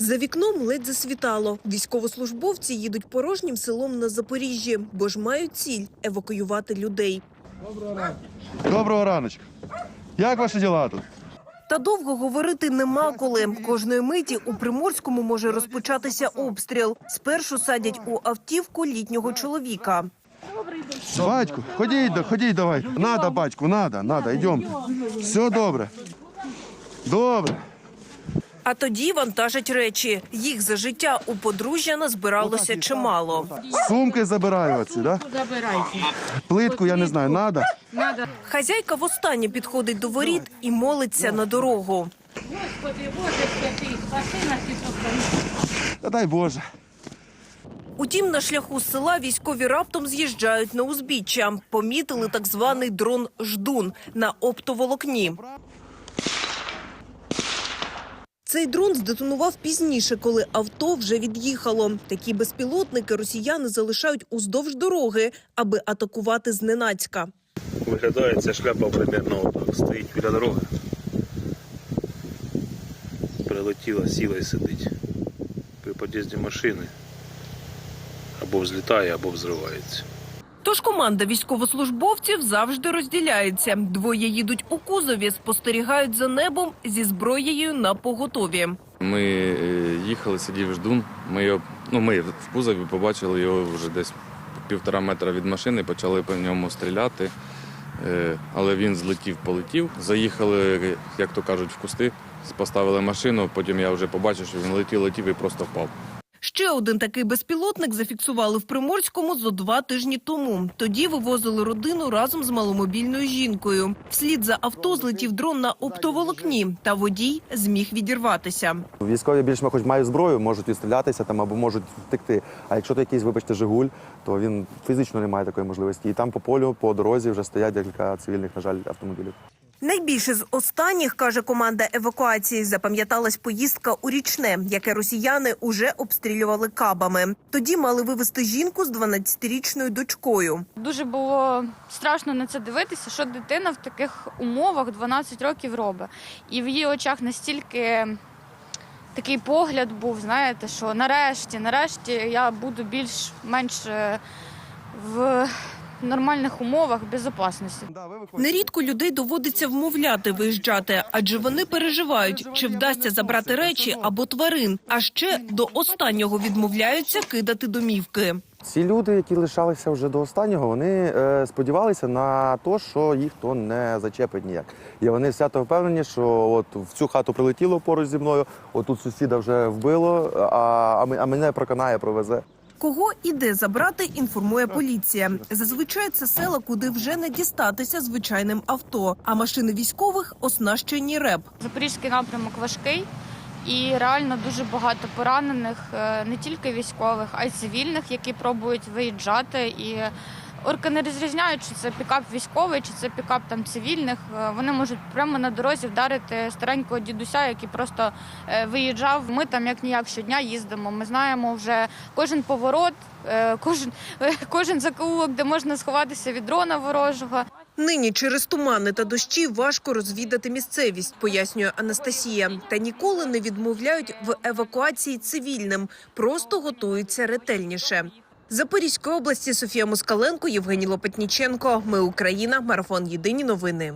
За вікном ледь засвітало. Військовослужбовці їдуть порожнім селом на Запоріжжі, бо ж мають ціль евакуювати людей. Доброго раночку. Як ваші діла тут? Та довго говорити нема коли. Кожної миті у Приморському може розпочатися обстріл. Спершу садять у автівку літнього чоловіка. Батьку, ходіть, ходіть давай. Надо, батьку, надо, надо, йдемте. Все добре. Добре. А тоді вантажать речі. Їх за життя у подружжя назбиралося чимало. Сумки забираю оці, да? Забирайте. Плитку, я не знаю, надо. Надо. Хазяйка востаннє підходить до воріт і молиться на дорогу. Господи, Боже святий, спаси нас і. Та дай Боже. Утім, на шляху з села військові раптом з'їжджають на узбіччя. Помітили так званий дрон «Ждун» на оптоволокні. Цей дрон здетонував пізніше, коли авто вже від'їхало. Такі безпілотники росіяни залишають уздовж дороги, аби атакувати зненацька. Виглядає ця шляпа примерно. Стоїть біля дороги. Прилетіла, сіла і сидить. При під'їзді машини або взлітає, або взривається. Тож команда військовослужбовців завжди розділяється. Двоє їдуть у кузові, спостерігають за небом зі зброєю на поготові. Ми е, їхали, сидів ждун. Ми його, ну ми в кузові побачили його вже десь півтора метра від машини, почали по ньому стріляти. Е, Але він злетів, полетів. Заїхали, як то кажуть, в кусти, поставили машину. Потім я вже побачив, що він летів, летів і просто впав. Ще один такий безпілотник зафіксували в Приморському зо два тижні тому. Тоді вивозили родину разом з маломобільною жінкою. Вслід за авто злетів дрон на оптоволокні, та водій зміг відірватися. Військові більш хоч мають зброю, можуть відстрілятися там або можуть втекти. А якщо то якийсь, вибачте, Жигуль, то він фізично не має такої можливості. І там по полю, по дорозі вже стоять декілька цивільних, на жаль, автомобілів. Найбільше з останніх, каже команда евакуації, запам'яталась поїздка у річне, яке росіяни уже обстрілювали кабами. Тоді мали вивезти жінку з 12-річною дочкою. Дуже було страшно на це дивитися, що дитина в таких умовах 12 років робить. І в її очах настільки такий погляд був, знаєте, що нарешті, нарешті я буду більш-менш е, в нормальних умовах безпечності. Нерідко людей доводиться вмовляти виїжджати, адже вони переживають, чи вдасться забрати речі або тварин. А ще до останнього відмовляються кидати домівки. Ці люди, які лишалися вже до останнього, вони е, сподівалися на те, що їх то не зачепить ніяк. І вони свято впевнені, що от в цю хату прилетіло поруч зі мною, отут сусіда вже вбило, а, а мене проканає, провезе. Кого і де забрати, інформує поліція. Зазвичай це села, куди вже не дістатися звичайним авто. А машини військових оснащені РЕП. Запорізький напрямок важкий. І реально дуже багато поранених е, не тільки військових, а й цивільних, які пробують виїжджати. І орки не розрізняють, чи це пікап військовий, чи це пікап там цивільних. Е, Вони можуть прямо на дорозі вдарити старенького дідуся, який просто е, виїжджав. Ми там як ніяк щодня їздимо. Ми знаємо вже кожен поворот, е, кожен, кожен закоулок, де можна сховатися від дрона ворожого. Нині через тумани та дощі важко розвідати місцевість, пояснює Анастасія. Та ніколи не відмовляють в евакуації цивільним, просто готуються ретельніше. Запорізької області Софія Москаленко, Євгеній Лопатніченко. Ми Україна. Марафон. Єдині новини.